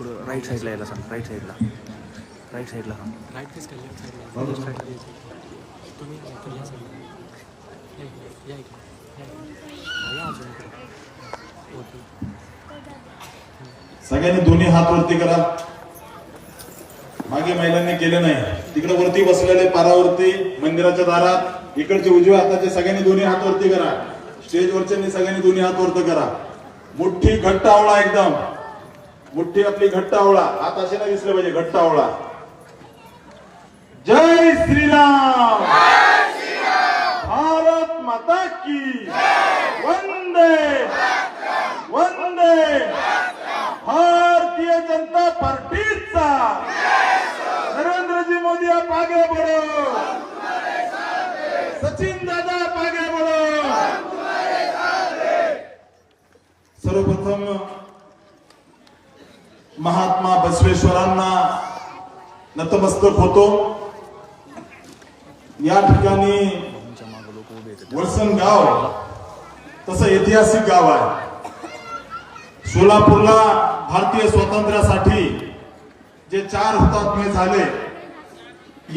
थोडं राईट साईडला यायला सांग राईट साईडला राईट साईडला सांग. राईट फेस का लेफ्ट साईडला या या इकडे. हा, या अजून इकडे. ओके. सगळ्यांनी दोन्ही हात वरती करा. मागे महिलांनी केलं नाही. तिकडे वरती बसलेले पारावरती मंदिराच्या दारात इकडचे उजव्या हाताचे सगळ्यांनी दोन्ही हात वरती करा. स्टेज वरच्यांनी सगळ्यांनी दोन्ही हात वरती करा. मुठ्ठी घट्ट आवळा एकदम. मुठ्ठी आपली घट्टावळा. हात असे नाही दिसले पाहिजे घट्टावळा. जय श्रीराम. भारत माता की. वंदे. वंदे. भारतीय जनता पार्टीचा. नरेंद्रजी मोदी पागे आगे सचिन दादा पागे आगे सर्वप्रथम महात्मा बसवेश्वरांना नतमस्तक होतो. या ठिकाणी वळसण गाव तसं ऐतिहासिक गाव आहे. सोलापूरला भारतीय स्वातंत्र्यासाठी जे चार हुतात्मे झाले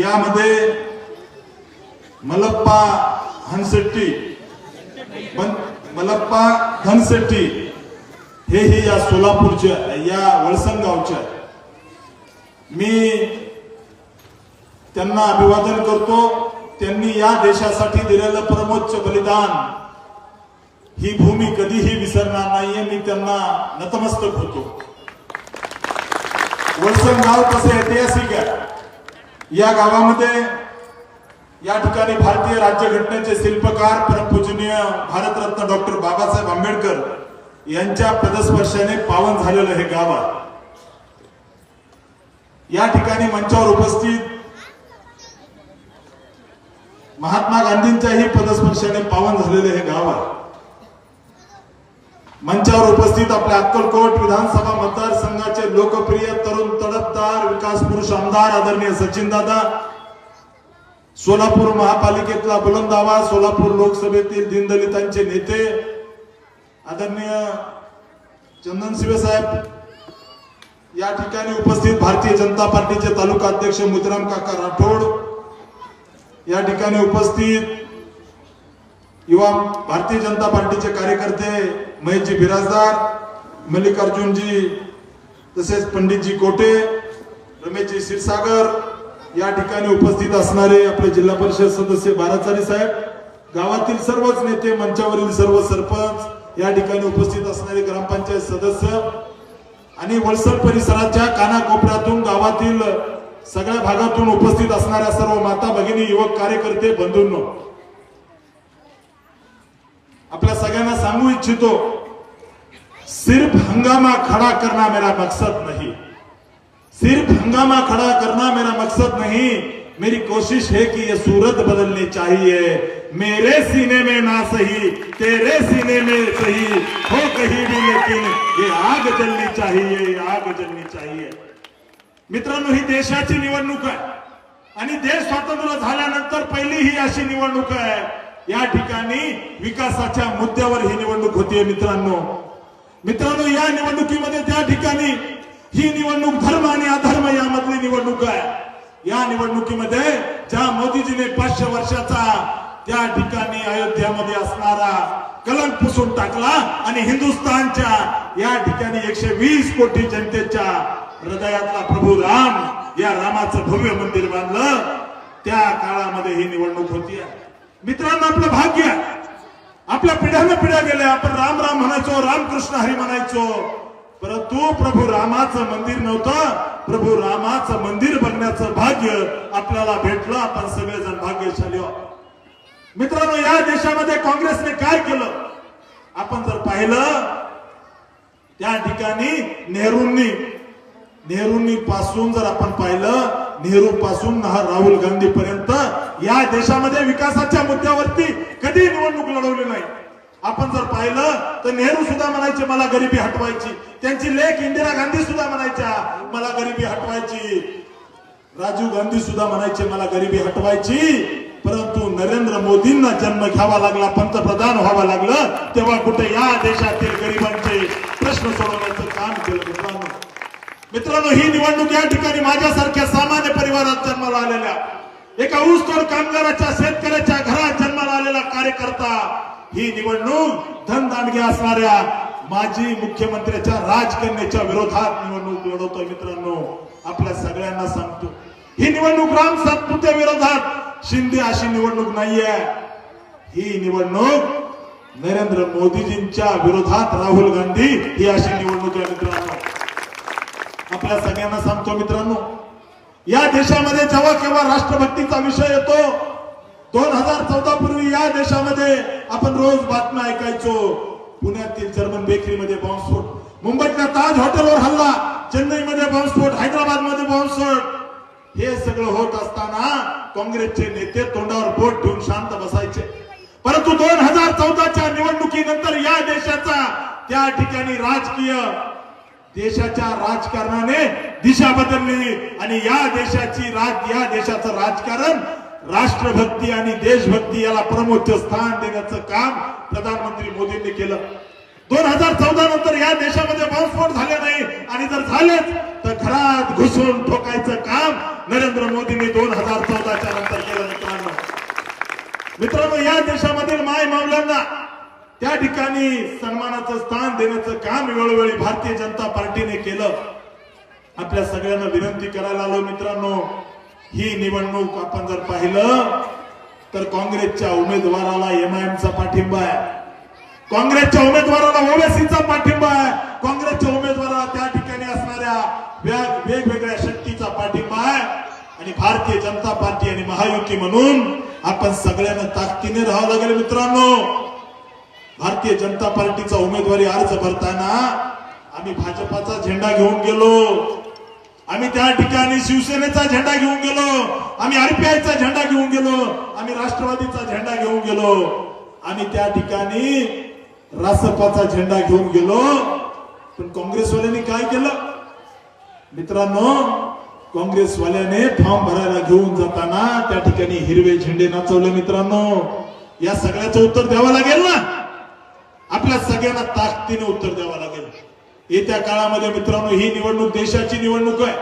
यामध्ये मलप्पा हनसेट्टी मलप्पा मलप्पा हे हे या सोलापूरच्या या वळसण गावच्या. मी त्यांना अभिवादन करतो. त्यांनी या देशासाठी दिलेलं परमोच्च बलिदान ही भूमी कधीही विसरणार नाहीये. मी त्यांना नतमस्तक होतो. वळसण गाव कसं ऐतिहासिक आहे या गावामध्ये या ठिकाणी भारतीय राज्यघटनेचे शिल्पकार परमपूजनीय भारतरत्न डॉक्टर बाबासाहेब आंबेडकर यांच्या पदस्पर्शाने पावन झालेलं हे गाव आहे. या ठिकाणी मंचावर उपस्थित महात्मा गांधींच्याही पदस्पर्शाने पावन झालेले हे गाव आहे. मंचावर उपस्थित आपल्या अक्कलकोट विधानसभा मतदारसंघाचे लोकप्रिय तरुण तडफदार विकास पुरुष आमदार आदरणीय सचिन दादा सोलापूर महापालिकेतला बुलंद आवाज सोलापूर लोकसभेतील दिनदलितांचे नेते आदरणीय चंदन शिवे साहेब या ठिकाणी उपस्थित भारतीय जनता पार्टीचे तालुका अध्यक्ष मुद्राम काका राठोड या ठिकाणी उपस्थित युवा भारतीय जनता पार्टीचे कार्यकर्ते महेशजी बिराजदार मल्लिकार्जुनजी तसेच पंडितजी कोटे रमेशजी क्षीरसागर या ठिकाणी उपस्थित असणारे आपले जिल्हा परिषद सदस्य बाराचारी साहेब गावातील सर्वच नेते मंचावरील सर्व सरपंच या ठिकाणी उपस्थित असणारे ग्रामपंचायत सदस्य आणि वळसड परिसराच्या कानाकोपऱ्यातून गावातील सगळ्या भागातून उपस्थित असणाऱ्या सर्व माता भगिनी युवक कार्यकर्ते बंधूंनो आपल्या सगळ्यांना सांगू इच्छितो सिर्फ हंगामा खड़ा करना मेरा मकसद नाही. सिर्फ हंगामा खड़ा करना मेरा मकसद नाही. मेरी कोशिश है कि ये सूरत बदलनी चाहिए। मेरे सीने में ना सही तेरे सीने में सही हो कहीं भी लेकिन ये आग जलनी चाहिए ये आग जलनी चाहिए। मित्रांनो ही देशाची निवडणूक आहे. आणि देश स्वातंत्र्य झाल्यानंतर पहिली ही अशी निवडणूक आहे. या ठिकाणी विकासाच्या मुद्द्यावर ही निवडणूक होतीये मित्रांनो. मित्रांनो या निवडणुकीमध्ये त्या ठिकाणी ही निवडणूक धर्म आणि अधर्म यामध्ये या निवडणुकीमध्ये ज्या मोदीजीने पाचशे वर्षाचा त्या ठिकाणी अयोध्यामध्ये असणारा कलंक पुसून टाकला आणि हिंदुस्थानच्या या ठिकाणी एकशे वीस कोटी जनतेच्या हृदयातला प्रभू राम या रामाचं भव्य मंदिर बांधलं त्या काळामध्ये ही निवडणूक होती. मित्रांनो आपलं भाग्य आपल्या पिढ्यानं पिढ्या गेल्या आपण राम राम म्हणायचो रामकृष्ण हरी म्हणायचो. परंतु प्रभू रामाचं मंदिर नव्हतं. प्रभू रामाचं मंदिर बघण्याचं भाग्य आपल्याला भेटलं. आपण सगळेजण भाग्यशाली आहोत. मित्रांनो या देशामध्ये काँग्रेसने काय केलं? आपण जर पाहिलं त्या ठिकाणी नेहरूंनी नेहरूंनी पासून जर आपण पाहिलं नेहरू पासून राहुल गांधी पर्यंत या देशामध्ये विकासाच्या मुद्द्यावरती कधी निवडणूक लढवली नाही. आपण जर पाहिलं तर नेहरू सुद्धा म्हणायचे मला गरिबी हटवायची. त्यांची लेख इंदिरा गांधी सुद्धा म्हणायच्या मला गरिबी हटवायची. राजीव गांधी सुद्धा म्हणायचे मला गरिबी हटवायची. परंतु नरेंद्र मोदींना जन्म घ्यावा लागला पंतप्रधान व्हावं लागलं तेव्हा कुठे या देशातील गरिबांचे प्रश्न सोडवण्याचं काम केलं मित्रांनो. मित्रांनो ही निवडणूक या ठिकाणी माझ्यासारख्या सामान्य परिवारात जन्माला आलेल्या एका ऊसतोड कामगाराच्या शेतकऱ्याच्या घरात जन्माला आलेला कार्यकर्ता ही निवडणूक धनदांडगे असणाऱ्या माजी मुख्यमंत्र्याच्या राजकन्याच्या विरोधात निवडणूक लढवतोय मित्रांनो. आपल्या सगळ्यांना सांगतो. ही निवडणूक राम सातपुत्या विरोधात. शिंदे अशी निवडणूक नाहीये. ही निवडणूक नरेंद्र मोदीजींच्या विरोधात राहुल गांधी ही अशी निवडणूक आहे मित्रांनो. आपल्या सगळ्यांना सांगतो मित्रांनो. या देशामध्ये जेव्हा केव्हा राष्ट्रभक्तीचा विषय येतो दोन हजार चौदा पूर्वी या देशामध्ये आपण रोज बातम्या ऐकायचो. पुण्यातील जर्मन बेकरीमध्ये बॉम्बस्फोट मुंबईतल्या ताज हॉटेलवर हल्ला. चेन्नईमध्ये बॉम्बस्फोट हैदराबादमध्ये बॉम्बस्फोट हे सगळं होत असताना काँग्रेसचे नेते तोंडावर बोट ठेवून शांत बसायचे. परंतु दोन हजार चौदाच्या निवडणुकीनंतर या देशाचा त्या ठिकाणी राजकीय देशाच्या राजकारणाने दिशा बदलली आणि या देशाची राज या देशाचं राजकारण राष्ट्रभक्ती आणि देशभक्ती याला प्रमुख स्थान देण्याचं काम प्रधानमंत्री मोदींनी केलं. दोन हजार चौदा नंतर या देशामध्ये बॉम्बस्फोट झाले नाही आणि जर झालेच तर घरात घुसून ठोकायचं काम नरेंद्र मोदींनी दोन हजार चौदाच्या नंतर केलं मित्रांनो. मित्रांनो या देशामधील माय मावल्यांना त्या ठिकाणी सन्मानाचं स्थान देण्याचं काम वेळोवेळी भारतीय जनता पार्टीने केलं. आपल्या सगळ्यांना विनंती करायला आलो मित्रांनो. ही निवडणूक आपण जर पाहिलं तर काँग्रेसच्या उमेदवाराला एमआयएमचा पाठिंबा आहे. काँग्रेसच्या उमेदवाराला ओवेसीचा पाठिंबा आहे. काँग्रेसच्या उमेदवाराला त्या ठिकाणी असणाऱ्या वेगवेगळ्या शक्तीचा पाठिंबा आहे. आणि भारतीय जनता पार्टी आणि महायुती म्हणून आपण सगळ्यांना ताकदीने राहावं लागेल मित्रांनो. भारतीय जनता पार्टीचा उमेदवारी अर्ज भरताना आम्ही भाजपाचा झेंडा घेऊन गेलो. आम्ही त्या ठिकाणी शिवसेनेचा झेंडा घेऊन गेलो. आम्ही आरपीआयचा झेंडा घेऊन गेलो. आम्ही राष्ट्रवादीचा झेंडा घेऊन गेलो. आम्ही त्या ठिकाणी रासपाचा झेंडा घेऊन गेलो. पण काँग्रेसवाल्यांनी काय केलं? मित्रांनो काँग्रेसवाल्याने फॉर्म भरायला घेऊन जाताना त्या ठिकाणी हिरवे झेंडे नाचवले मित्रांनो. या सगळ्याचं उत्तर द्यावं लागेल ना? आपल्या सगळ्यांना ताकदीने उत्तर द्यावं लागेल. येत्या काळामध्ये मित्रांनो ही निवडणूक देशाची निवडणूक आहे.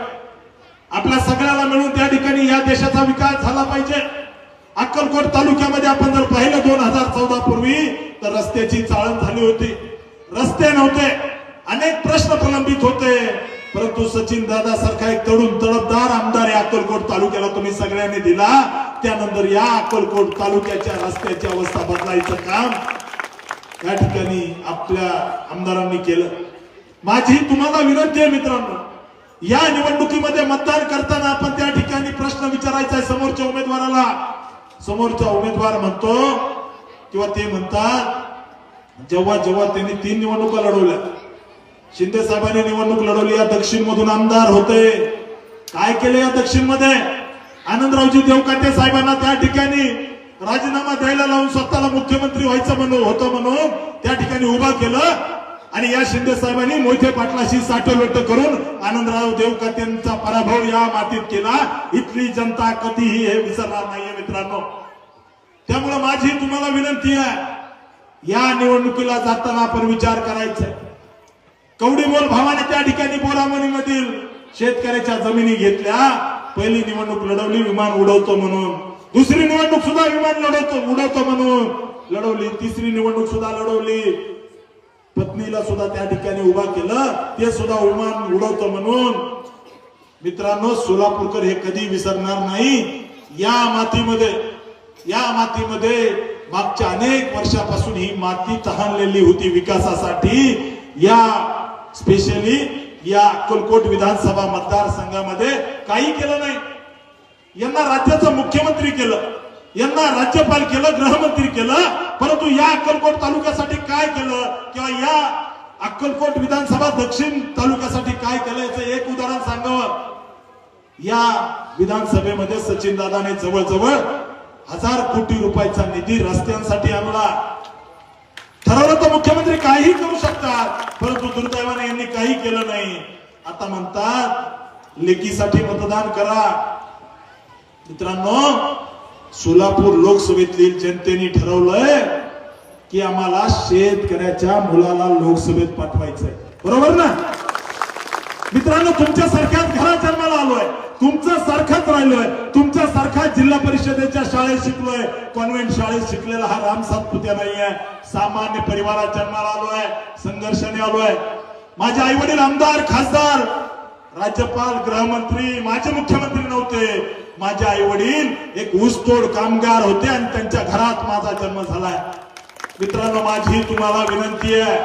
आपल्या सगळ्याला मिळून त्या ठिकाणी या देशाचा विकास झाला पाहिजे. अक्कलकोट तालुक्यामध्ये आपण जर पाहिलं दोन हजार चौदा पूर्वी तर रस्त्याची चाळण झाली होती. रस्ते नव्हते. अनेक प्रश्न प्रलंबित होते. परंतु सचिन दादा सारखा एक तरुण तडफदार आमदार या अक्कलकोट तालुक्याला तुम्ही सगळ्यांनी दिला. त्यानंतर या अक्कलकोट तालुक्याच्या रस्त्याची अवस्था बदलायचं काम या ठिकाणी आपल्या आमदारांनी केलं. माझी तुम्हाला विनंती आहे मित्रांनो या निवडणुकीमध्ये मतदान करताना आपण त्या ठिकाणी प्रश्न विचारायचा आहे समोरच्या उमेदवाराला. समोरचा उमेदवार म्हणतो किंवा ते म्हणतात जेव्हा जेव्हा त्यांनी तीन निवडणुका लढवल्या. शिंदे साहेबांनी निवडणूक लढवली या दक्षिण मधून आमदार होते. काय केले या दक्षिणमध्ये आनंदरावजी देवकाटे साहेबांना त्या ठिकाणी राजीनामा द्यायला लावून स्वतःला मुख्यमंत्री व्हायचं म्हणून होतं म्हणून त्या ठिकाणी उभा केलं. आणि या शिंदे साहेबांनी मोहिते पाटलाशी साठवलोट करून आनंदराव देवकातेंचा पराभव या मातीत केला. इथली जनता कधीही हे विसरणार नाहीये मित्रांनो. त्यामुळे माझी तुम्हाला विनंती आहे या निवडणुकीला जाताना आपण विचार करायचा कवडी मोल भावाने त्या ठिकाणी बोरामणीमधील शेतकऱ्याच्या जमिनी घेतल्या. पहिली निवडणूक लढवली विमान उडवतो म्हणून. दुसरी निवडणूक सुद्धा विमान लढवतो उडवतो म्हणून. लढवली तिसरी निवडणूक सुद्धा लढवली. पत्नीला सुद्धा त्या ठिकाणी उभा केलं ते सुद्धा विमान उडवतं म्हणून. मित्रांनो सोलापूरकर हे कधी विसरणार नाही. या मातीमध्ये या मातीमध्ये मागच्या अनेक वर्षापासून ही माती तहानलेली होती विकासासाठी. या स्पेशली या अक्कलकोट विधानसभा मतदारसंघामध्ये काही केलं नाही. यांना राज्याचं मुख्यमंत्री केलं. यांना राज्यपाल केलं गृहमंत्री केलं परंतु या अक्कलकोट तालुक्यासाठी काय केलं किंवा या अक्कलकोट विधानसभा दक्षिण तालुक्यासाठी काय केलं याचं एक उदाहरण सांगावं. या विधानसभेमध्ये सचिन दादाने जवळजवळ हजार कोटी रुपयाचा निधी रस्त्यांसाठी आणला. ठरवलं तर मुख्यमंत्री काही करू शकतात परंतु दुर्दैवाने यांनी काही केलं नाही. आता म्हणतात लेकीसाठी मतदान करा. मित्रांनो सोलापूर लोकसभेतील जनतेने ठरवलंय की आम्हाला शेतकऱ्याच्या मुलाला लोकसभेत पाठवायचंय. बरोबर ना? मित्रांनो तुमच्या सारख्याच घरात जन्माला आलोय. तुमचं सारखाच राहिलोय. तुमच्या सारखा जिल्हा परिषदेच्या शाळेत शिकलोय. कॉन्व्हेंट शाळेत शिकलेला हा राम सातपुत्या नाहीये. सामान्य परिवारात जन्माला आलोय. संघर्षाने आलोय. माझे आई वडील आमदार खासदार राज्यपाल गृहमंत्री माझे मुख्यमंत्री नव्हते. माझे आई वडील एक ऊसतोड कामगार होते आणि त्यांच्या घरात माझा जन्म झालाय. मित्रांनो माझी तुम्हाला विनंती आहे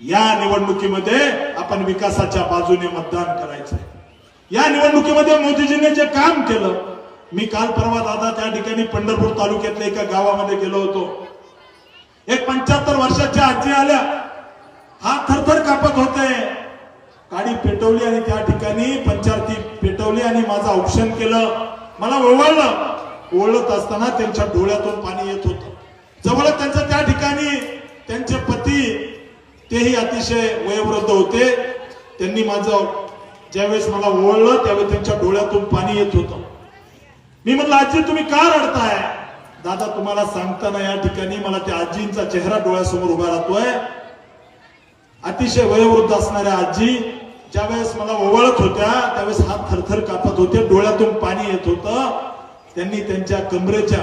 या निवडणुकीमध्ये आपण विकासाच्या बाजूने मतदान करायचंय. या निवडणुकीमध्ये मोदीजींनी जे काम केलं मी काल परवा दादा त्या ठिकाणी पंढरपूर तालुक्यातल्या एका गावामध्ये गेलो होतो. एक पंच्याहत्तर वर्षाच्या आजी आल्या. हात थरथर कापत होते. गाडी पेटवली आणि त्या ठिकाणी पंचारती पेटवली आणि माझं औक्षण केलं. मला ओवळलं. ओवळत असताना त्यांच्या डोळ्यातून पाणी येत होतं. जवळ त्यांचं त्या ठिकाणी त्यांचे पती तेही अतिशय वयोवृद्ध होते. त्यांनी माझं ज्यावेळेस मला ओळलं त्यावेळेस त्यांच्या डोळ्यातून पाणी येत होतं. मी म्हणलं आजी तुम्ही का रडताय? दादा तुम्हाला सांगताना या ठिकाणी मला त्या आजींचा चेहरा डोळ्यासमोर उभा राहतोय. अतिशय वयोवृद्ध असणाऱ्या आजी ज्यावेळेस मला ओवळत होत्या त्यावेळेस हात थरथर कापत होते डोळ्यातून पाणी येत होतं. त्यांनी त्यांच्या कमरेच्या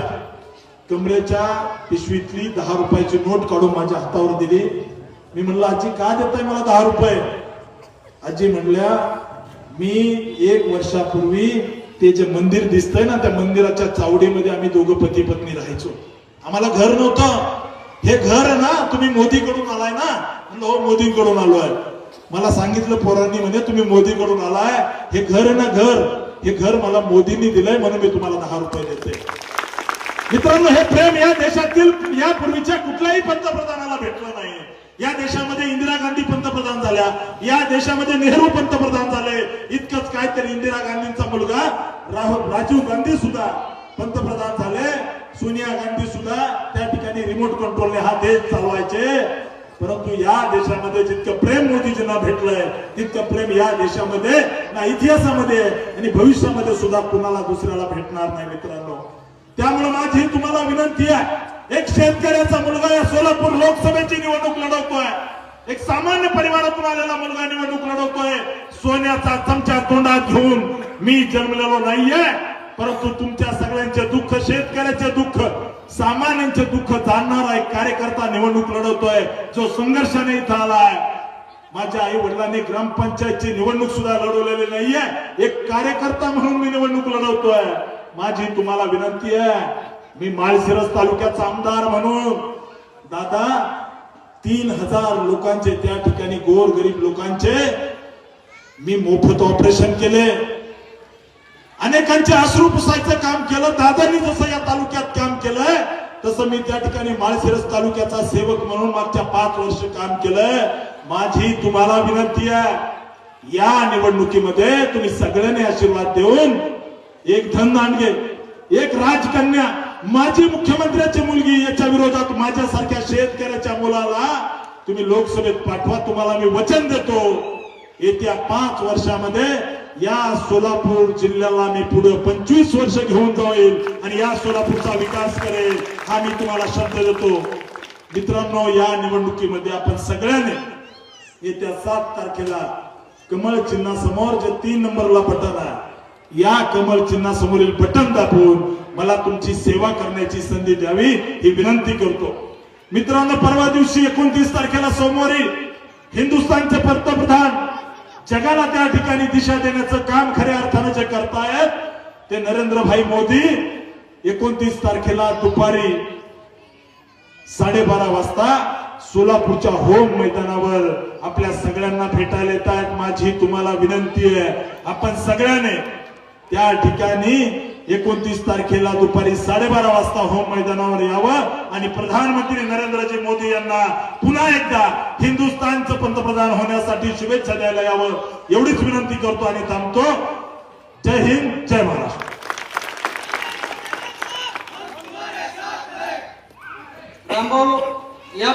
कमरेच्या पिशवीतली दहा रुपयाची नोट काढून माझ्या हातावर दिली. मी म्हणलं आजी का देताय मला दहा रुपये? आजी म्हणल्या मी एक वर्षापूर्वी ते जे मंदिर दिसतंय ना त्या मंदिराच्या चावडीमध्ये आम्ही दोघं पती पत्नी राहायचो. आम्हाला घर नव्हतं. हे घर ना तुम्ही मोदीकडून आलाय ना? म्हणलं हो मोदींकडून आलो आहे मला सांगितलं पोरांनी म्हणजे तुम्ही मोदीकडून आलाय. हे घर आहे ना घर. हे घर मला मोदींनी दिलंय म्हणून मी तुम्हाला दहा रुपये देते मित्रांनो हे प्रेम या देशातील यापूर्वीच्या कुठल्याही पंतप्रधानाला भेटलं नाही. या देशामध्ये इंदिरा गांधी पंतप्रधान झाल्या. या देशामध्ये नेहरू पंतप्रधान झाले. इतकंच काय तर इंदिरा गांधींचा मुलगा राहुल राजीव गांधी सुद्धा पंतप्रधान झाले. सोनिया गांधी सुद्धा त्या ठिकाणी रिमोट कंट्रोलने हा देश चालवायचे. परंतु या देशामध्ये जितकं प्रेम मोदीजींना भेटलंय तितकं प्रेम या देशामध्ये ना इतिहासामध्ये आणि भविष्यामध्ये सुद्धा कुणाला दुसऱ्याला भेटणार नाही मित्रांनो. त्यामुळे माझी तुम्हाला विनंती आहे एक शेतकऱ्याचा मुलगा या सोलापूर लोकसभेची निवडणूक लढवतोय. एक सामान्य परिवारातून आलेला मुलगा निवडणूक लढवतोय. सोन्याचा चमचा तोंडात घेऊन मी जन्मलेलो नाहीये. परंतु तुमच्या सगळ्यांचे दुःख शेतकऱ्याचे दुःख सामान्यांचे दुःख जाणणार एक कार्यकर्ता निवडणूक लढवतोय जो संघर्षाने इथं आलाय माझ्या आई वडिलांनी ग्रामपंचायतची निवडणूक सुद्धा लढवलेली नाहीये. एक कार्यकर्ता म्हणून मी निवडणूक लढवतोय. माझी तुम्हाला विनंती आहे मी माळशिरस तालुक्याचा आमदार म्हणून. दादा तीन हजार लोकांचे त्या ठिकाणी गोर गरीब लोकांचे मी मोफत ऑपरेशन केले. अनेकांचे अश्रू पुसायचं काम केलं दादांनी जसं या तालुक्यात काम केलंय तसं मी त्या ठिकाणी माळशिरस तालुक्याचा सेवक म्हणून मागच्या पाच वर्ष काम केलंय. माझी तुम्हाला विनंती आहे या निवडणुकीमध्ये तुम्ही सगळ्यांनी आशीर्वाद देऊन एक धनदांडगे एक राजकन्या माझी मुख्यमंत्र्याची मुलगी याच्या विरोधात माझ्यासारख्या शेतकऱ्याच्या मुलाला तुम्ही लोकसभेत पाठवा तुम्हाला मी वचन देतो. येत्या पाच वर्षामध्ये या सोलापूर जिल्ह्याला मी पुढे पंचवीस वर्ष घेऊन जाईल आणि या सोलापूरचा विकास करेल हा मी तुम्हाला शब्द देतो. मित्रांनो या निवडणुकीमध्ये आपण सगळ्यांनी येत्या सात तारखेला कमळ चिन्हासमोर जे तीन नंबरला बटन आहे या कमळ चिन्हासमोरील बटन दाबून मला तुमची सेवा करण्याची संधी द्यावी ही विनंती करतो. मित्रांनो परवा दिवशी एकोणतीस तारखेला सोमवारी हिंदुस्थानचे पंतप्रधान जगाला त्या ठिकाणी दिशा देण्याचं काम खऱ्या अर्थानं जे करतायत ते नरेंद्रभाई मोदी एकोणतीस तारखेला दुपारी साडेबारा वाजता सोलापूरच्या होम मैदानावर आपल्या सगळ्यांना भेटायला येत आहेत माझी तुम्हाला विनंती आहे आपण सगळ्याने त्या ठिकाणी एकोणतीस तारखेला दुपारी साडेबारा वाजता होम मैदानावर यावं. आणि प्रधानमंत्री नरेंद्रजी मोदी यांना पुन्हा एकदा हिंदुस्थानचं पंतप्रधान होण्यासाठी शुभेच्छा द्यायला यावं. एवढीच विनंती करतो आणि थांबतो. जय हिंद जय महाराष्ट्र. रामभाऊ